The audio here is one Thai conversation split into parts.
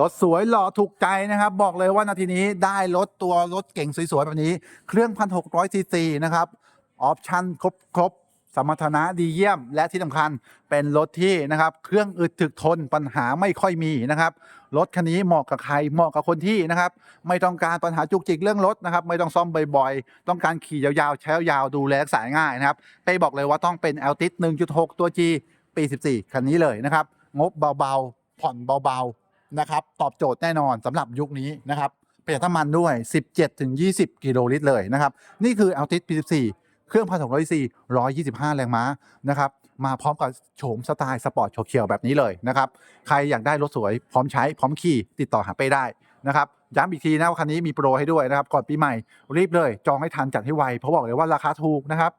รถสวยหล่อถูกใจนะครับ บอกเลยว่านาทีนี้ได้รถตัวรถเก่งสวย ๆ แบบนี้ เครื่อง 1,600ซีซีนะครับออปชั่นครบครบสมรรถนะดีเยี่ยม และที่สำคัญเป็นรถที่นะครับ เครื่องอึดถึกทนปัญหาไม่ค่อยมีนะครับ รถคันนี้เหมาะกับใครเหมาะกับคนที่นะครับ ไม่ต้องการปัญหาจุกจิกเรื่องรถนะครับ ไม่ต้องซ่อมบ่อยๆ ต้องการขี่ยาวๆใช้ยาวๆดูแลรักษาง่ายนะครับเป้บอกเลยว่าต้องเป็น a l t i s 1.6 ตัว G ปี 14 คันนี้เลยนะครับ งบเบาๆ ผ่อนเบาๆ นะครับตอบโจทย์แน่นอนสำหรับยุคนี้นะครับประหยัดน้ำมันด้วย 17-20 กิโลลิตรเลยนะครับ นี่คือ a l t i s P14 เครื่องพันสองร้อยซี125 แรงม้านะครับ มาพร้อมกับโฉมสไตล์สปอร์ตเขียวๆแบบนี้เลยนะครับ ใครอยากได้รถสวยพร้อมใช้พร้อมขี่ติดต่อหาเป้ได้นะครับย้ำอีกทีนะว่าคันนี้มีโปรให้ด้วยนะครับก่อนปีใหม่รีบเลย จองให้ทันจัดให้ไวเพราะบอกเลยว่าราคาถูกนะครับ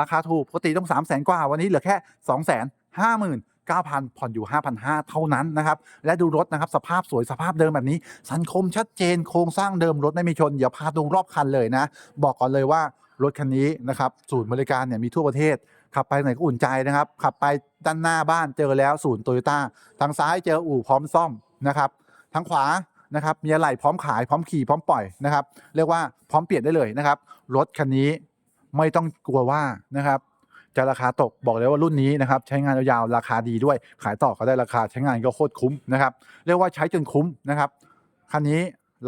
ราคาถูกปกติต้อง 3 0 0แสนกว่าวันนี้เหลือแค่ 2 5 5 0 0 0 9,000 ผ่อนอยู่ 5,500 เท่านั้นนะครับ และดูรถนะครับ สภาพสวยสภาพเดิมแบบนี้ สันคมชัดเจนโครงสร้างเดิมรถไม่มีชนเดี๋ยวพาดูรอบคันเลยนะ บอกก่อนเลยว่ารถคันนี้นะครับศูนย์บริการเนี่ยมีทั่วประเทศ ขับไปไหนก็อุ่นใจนะครับ ขับไปด้านหน้าบ้านเจอแล้วศูนย์โตโยต้าทางซ้ายเจออู่พร้อมซ่อมนะครับทางขวานะครับมีอะไรพร้อมขายพร้อมขี่พร้อมปล่อยนะครับ เรียกว่าพร้อมเปลี่ยนได้เลยนะครับ รถคันนี้ไม่ต้องกลัวว่านะครับ จะราคาตกบอกเลยว่ารุ่นนี้นะครับใช้งานยาวๆราคาดีด้วย ขายต่อก็ได้ราคาใช้งานก็โคตรคุ้มนะครับเรียกว่าใช้จนคุ้มนะครับคันนี้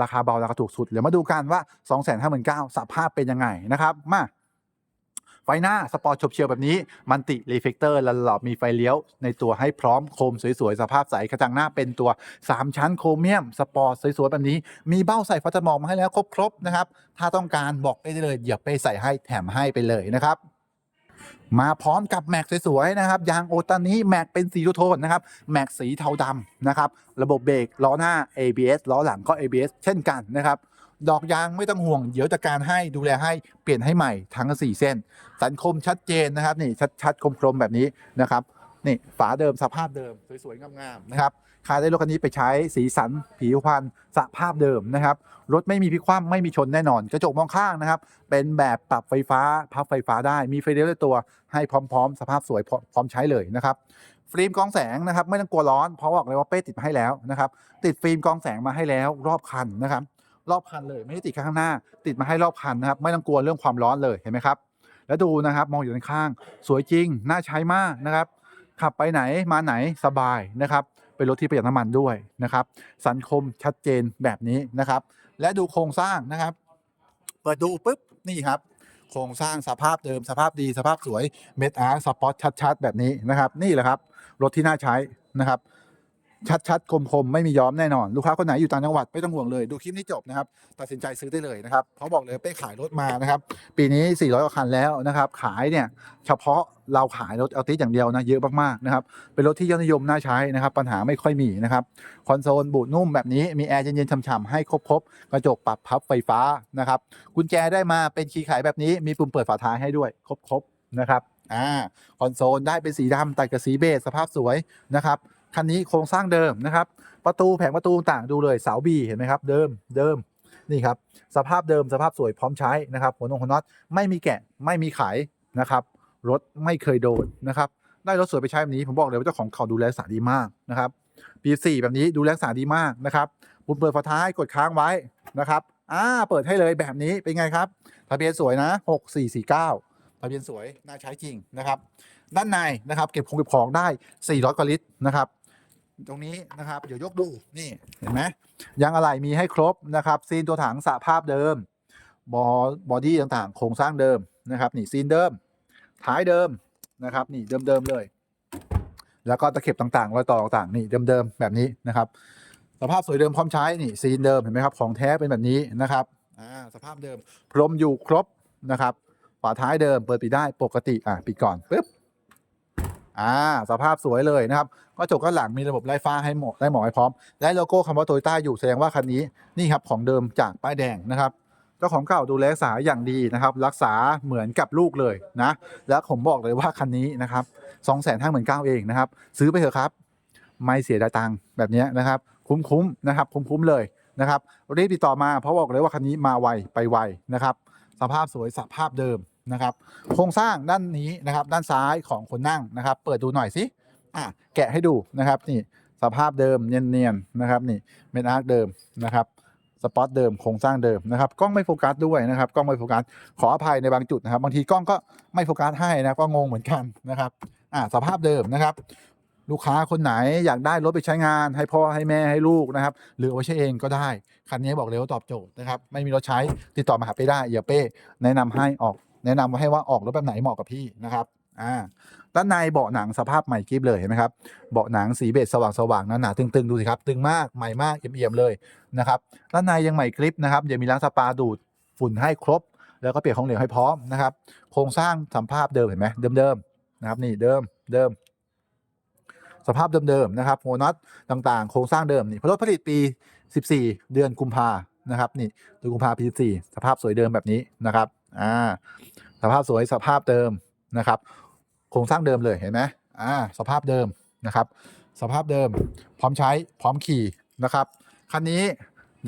ราคาเบาราคาถูกสุดเดี๋ยวมาดูกันว่า 2 5 9 0 0 0สภาพเป็นยังไงนะครับมาไฟหน้าสปอร์ตชบเชียวแบบนี้มันติรีเฟกเตอร์และหลอบมีไฟเลี้ยว ในตัวให้พร้อมโคมสวยๆ สภาพใสกระจังหน้าเป็นตัว 3 ชั้นโครเมียม สปอร์ตสวยๆ แบบนี้ มีเบ้าใส่ฟัสมองมาให้แล้วครบๆนะครับ ถ้าต้องการบอกไปได้เลยเดี๋ยวไปใส่ให้แถมให้ไปเลยนะครับ มาพร้อมกับแม็กสวยๆนะครับ ยางโอตานี้แม็กเป็นสีทูโทนนะครับ แม็กสีเทาดำนะครับ ระบบเบรกล้อหน้า ABS ล้อหลังก็ ABS เช่นกันนะครับ ดอกยางไม่ต้องห่วง เดี๋ยวจัดการให้ดูแลให้เปลี่ยนให้ใหม่ทั้ง 4 เส้น สันคมชัดเจนนะครับนี่ชัดๆคมๆแบบนี้นะครับนี่ฝาเดิมสภาพเดิมสวยๆงามๆนะครับ ใครได้รถคันนี้ไปใช้สีสัน ผิวพรรณสภาพเดิมนะครับ รถไม่มีพิกคว่ำไม่มีชนแน่นอน กระจกมองข้างนะครับ เป็นแบบปรับไฟฟ้าพับไฟฟ้าได้มีไฟเลี้ยวในตัวให้พร้อม ๆ สภาพสวยพร้อมใช้เลยนะครับฟิล์มกองแสงนะครับไม่ต้องกลัวร้อนเพราะบอกเลยว่าเป้ติดมาให้แล้วนะครับติดฟิล์มกองแสงมาให้แล้วรอบคันนะครับรอบคันเลยไม่ได้ติดข้างหน้า ติดมาให้รอบคันนะครับไม่ต้องกลัวเรื่องความร้อนเลยเห็นไหมครับ แล้วดูนะครับมองอยู่ด้านข้าง สวยจริงน่าใช้มากนะครับขับไปไหนมาไหนสบายนะครับ เป็นรถที่ประหยัดน้ำมันด้วยนะครับ สันคมชัดเจนแบบนี้นะครับ และดูโครงสร้างนะครับ เปิดดูปุ๊บนี่ครับโครงสร้างสภาพเดิมสภาพดีสภาพสวยเม็ดอาร์สปอตชัดๆ แบบนี้นะครับ นี่แหละครับ รถที่น่าใช้นะครับ ชัดๆ คมๆ ไม่มีย้อมแน่นอน ลูกค้าคนไหนอยู่ต่างจังหวัดไม่ต้องห่วงเลย ดูคลิปนี้จบนะครับ ตัดสินใจซื้อได้เลยนะครับ เพราะบอกเลยเป้ขายรถมานะครับ ปีนี้ 400กว่าคันแล้วนะครับ ขายเนี่ยเฉพาะเราขายรถเอาติสอย่างเดียวนะเยอะมากๆนะครับ เป็นรถที่ยอดนิยมน่าใช้นะครับ ปัญหาไม่ค่อยมีนะครับ คอนโซลบูดนุ่มแบบนี้มีแอร์เย็นๆฉ่ำๆให้ครบๆ กระจกปรับพับไฟฟ้านะครับ กุญแจได้มาเป็นคีย์ขายแบบนี้มีปุ่มเปิดฝาท้ายให้ด้วยครบๆนะครับ อ่า คอนโซลได้เป็นสีดำตัดกับสีเบจสภาพสวยนะครับ คันนี้โครงสร้างเดิมนะครับ ประตูแผงประตูต่างดูเลยเสาบีเห็นไหมครับเดิมเดิมนี่ครับสภาพเดิมสภาพสวยพร้อมใช้นะครับหัวนงหัวน็อตไม่มีแกะไม่มีไขนะครับรถไม่เคยโดนนะครับได้รถสวยไปใช้แบบนี้ผมบอกเลยว่าเจ้าของเขาดูแลรักษาดีมากนะครับปีสี่แบบนี้ดูแลรักษาดีมากนะครับปุ่มเปิดฝาท้ายกดค้างไว้นะครับอ่าเปิดให้เลยแบบนี้เป็นไงครับทะเบียนสวยนะหกสี่สี่เก้าทะเบียนสวยน่าใช้จริงนะครับ ด้านในนะครับ เก็บของเก็บของได้ 400กว่าลิตรนะครับ ตรงนี้นะครับเดี๋ยวยกดูนี่เห็นไหมยางอะไหล่มีให้ครบนะครับ ซีนตัวถังสภาพเดิม บอบอดี้ต่างๆ โครงสร้างเดิมนะครับนี่ซีนเดิม ท้ายเดิมนะครับ นี่เดิมๆเลย แล้วก็ตะเข็บต่างๆรอยต่อต่างๆนี่เดิมๆแบบนี้นะครับ สภาพสวยเดิมพร้อมใช้นี่ซีนเดิมเห็นไหมครับของแท้เป็นแบบนี้นะครับอ่าสภาพเดิม พรมอยู่ครบนะครับฝาท้ายเดิมเปิดปิดได้ปกติอะปิดก่อนปึ๊บอ่าสภาพสวยเลยนะครับ ก็จกก็หลังมีระบบไล่ฟ้าให้หมดได้หมอให้พร้อม และโลโก้คำว่าโตโยต้าอยู่แสดงว่าคันนี้นี่ครับของเดิมจากป้ายแดงนะครับเจ้าของเก่าดูแลรักษาอย่างดีนะครับ รักษาเหมือนกับลูกเลยนะ แล้วผมบอกเลยว่าคันนี้นะครับสองแสนห้าหมื่นเก้าเองนะครับ ซื้อไปเถอะครับ ไม่เสียดายตังค์แบบนี้นะครับ คุ้มๆนะครับ คุ้มๆเลยนะครับรีบติดต่อมาเพราะบอกเลยว่าคันนี้มาไวไปไวนะครับ สภาพสวยสภาพเดิมนะครับ โครงสร้างด้านนี้นะครับ ด้านซ้ายของคนนั่งนะครับ เปิดดูหน่อยสิ อะแกะให้ดูนะครับนี่สภาพเดิมเนียนๆนะครับนี่เมนอาร์คเดิมนะครับสปอตเดิมโครงสร้างเดิมนะครับกล้องไม่โฟกัสด้วยนะครับกล้องไม่โฟกัสขออภัยในบางจุดนะครับ บางทีกล้องก็ไม่โฟกัสให้นะก็งงเหมือนกันนะครับอ่าสภาพเดิมนะครับ ลูกค้าคนไหนอยากได้รถไปใช้งาน ให้พ่อให้แม่ให้ลูกนะครับ หรือเอาไว้ใช้เองก็ได้ คันนี้บอกเลยว่าตอบโจทย์นะครับ ไม่มีรถใช้ติดต่อมาหาเป้ได้เดี๋ยวเป้แนะนำให้ออก แนะนำให้ว่าออกรถแบบไหนเหมาะกับพี่นะครับ อ่าด้านในเบาะหนังสภาพใหม่กริบเลยเห็นไหมครับเบาะหนังสีเบจสว่างๆหนาๆตึงๆดูสิครับตึงมากใหม่มากเอี่ยมๆเลยนะครับด้านในยังใหม่กริบนะครับยังมีล้างสปาดูดฝุ่นให้ครบ แล้วก็เปลี่ยนของเหลวให้พร้อมนะครับ โครงสร้างสัมภาพเดิมเห็นไหมเดิมๆนะครับนี่เดิมเดิมสภาพเดิมๆนะครับหัวน็อตต่างๆ โครงสร้างเดิมนี่รถผลิตปี 14 เดือนกุมภานะครับนี่เดือนกุมภาปี14สภาพสวยเดิมแบบนี้นะครับอ่าสภาพสวยสภาพเดิม นะครับ โครงสร้างเดิมเลยเห็นไหมอ่าสภาพเดิมนะครับ สภาพเดิมพร้อมใช้พร้อมขี่นะครับคันนี้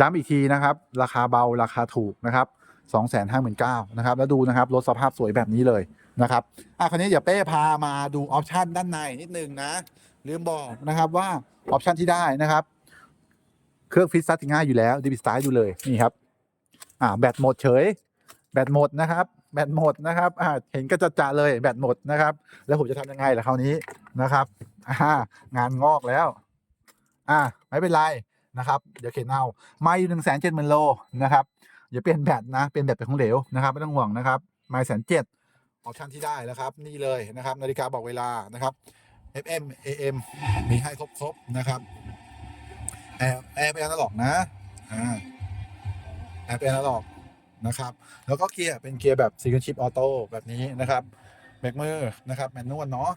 ย้ำอีกทีนะครับ ราคาเบาราคาถูกนะครับ259,000นะครับแล้วดูนะครับรถสภาพสวยแบบนี้เลยนะครับอะคันนี้เดี๋ยวเป้พามาดูออปชันด้านในนิดนึงนะลืมบอกนะครับว่าออปชันที่ได้นะครับ เครื่องฟิตซัตติง่ายอยู่แล้วดิบิสไตล์ดูเลยนี่ครับอ่าแบตหมดเฉย แบตหมดนะครับ แบตหมดนะครับอ่าเห็นก็จะจะเลยแบตหมดนะครับ แล้วผมจะทำยังไงล่ะคราวนี้นะครับอ่างานงอกแล้ว อ่าไม่เป็นไรนะครับ เดี๋ยวเข็นเอาไม่หนึ่งแสนเจ็ดหมื่นโลนะครับอย่าเปลี่ยนแบตนะเป็นแบตเป็นของเหลวนะครับ ไม่ต้องห่วงนะครับไม่แสนเจ็ดออปชันที่ได้แล้วครับ นี่เลยนะครับ นาฬิกาบอกเวลานะครับ FM AM มีให้ครบๆนะครับแอร์แอร์เป็นอนาล็อกนะอ่าแอร์เป็นอนาล็อก นะครับ แล้วก็เกียร์เป็นเกียร์แบบซีเ e นชิปออโต้แบบนี้นะครับเบรกมือนะครับแมนนวลเนาะ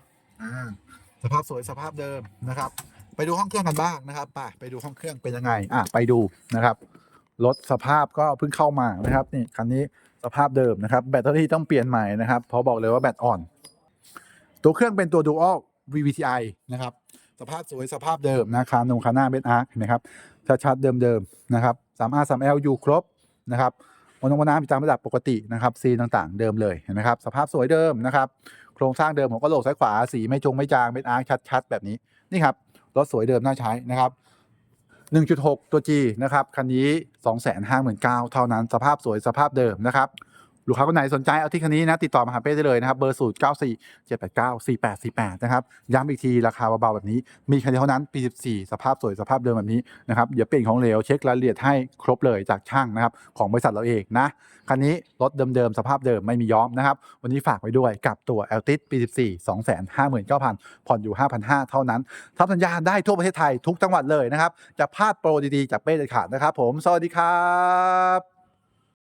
สภาพสวยสภาพเดิมนะครับ ไปดูห้องเครื่องกันบ้างนะครับไปไปดูห้องเครื่องเป็นยังไงอะไปดูนะครับรถสภาพก็เพิ่งเข้ามานะครับนี่คันนี้สภาพเดิมนะครับ แบตเตอรี่ต้องเปลี่ยนใหม่นะครับเพราะบอกเลยว่าแบตอ่อน ตัวเครื่องเป็นตัว Dual VVTi นะครับสภาพสวยสภาพเดิมนะคานงคาหน้าเบนอาร์เห็นไหมครับชัดๆเดิมๆนะครับ 3 R 3 L อยู่ครบนะครับ วันน้ำวันน้ำตามระดับปกตินะครับซีนต่างๆ เดิมเลยเห็นไหมครับสภาพสวยเดิมนะครับโครงสร้างเดิมของกระโหลกซ้ายขวาสีไม่จงไม่จางเป็นอาร์คชัดๆ แบบนี้นี่ครับรถสวยเดิมน่าใช้นะครับ 1.6 ตัว G นะครับคันนี้ 259,000เท่านั้นสภาพสวยสภาพเดิมนะครับ ลูกค้าคนไหนสนใจเอาที่คันนี้นะติดต่อมาหาเป้ได้เลยนะครับเบอร์0 9 4 7 8 9 4 8 4 8นะครับย้ำอีกทีราคาเบาๆแบบนี้มีคันเดียวเท่านั้นปี14สภาพสวยสภาพเดิมแบบนี้นะครับเดี๋ยวเปลี่ยนของเหลวเช็ครายละเอียดให้ครบเลยจากช่างนะครับของบริษัทเราเองนะคันนี้รถเดิมๆสภาพเดิมไม่มีย้อมนะครับวันนี้ฝากไว้ด้วยกับตัว a l t i s ปี14 259,000 ผ่อนอยู่ 5,500 เท่านั้นทำสัญญาได้ทั่วประเทศไทยทุกจังหวัดเลยนะครับจะพลาดโปรดีๆจากเป้เด็ดขาดนะครับผมสวัสดีครับ